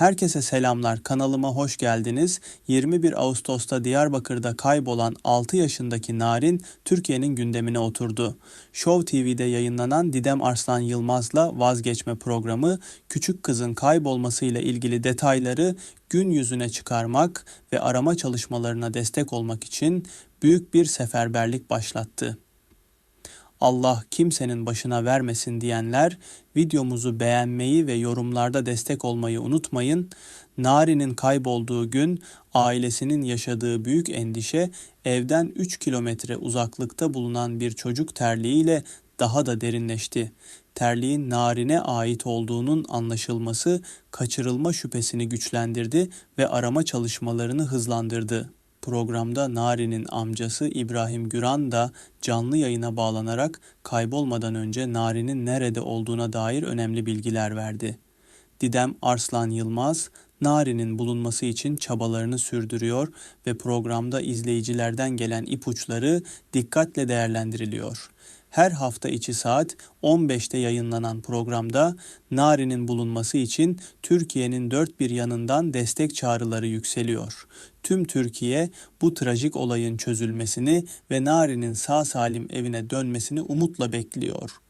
Herkese selamlar. Kanalıma hoş geldiniz. 21 Ağustos'ta Diyarbakır'da kaybolan 6 yaşındaki Narin Türkiye'nin gündemine oturdu. Show TV'de yayınlanan Didem Arslan Yılmaz'la vazgeçme programı küçük kızın kaybolmasıyla ilgili detayları gün yüzüne çıkarmak ve arama çalışmalarına destek olmak için büyük bir seferberlik başlattı. Allah kimsenin başına vermesin diyenler videomuzu beğenmeyi ve yorumlarda destek olmayı unutmayın. Nari'nin kaybolduğu gün ailesinin yaşadığı büyük endişe evden 3 kilometre uzaklıkta bulunan bir çocuk terliğiyle daha da derinleşti. Terliğin Narin'e ait olduğunun anlaşılması kaçırılma şüphesini güçlendirdi ve arama çalışmalarını hızlandırdı. Programda Nari'nin amcası İbrahim Güran da canlı yayına bağlanarak kaybolmadan önce Nari'nin nerede olduğuna dair önemli bilgiler verdi. Didem Arslan Yılmaz, Nari'nin bulunması için çabalarını sürdürüyor ve programda izleyicilerden gelen ipuçları dikkatle değerlendiriliyor. Her hafta içi saat 15'te yayınlanan programda Nari'nin bulunması için Türkiye'nin dört bir yanından destek çağrıları yükseliyor. Tüm Türkiye bu trajik olayın çözülmesini ve Nari'nin sağ salim evine dönmesini umutla bekliyor.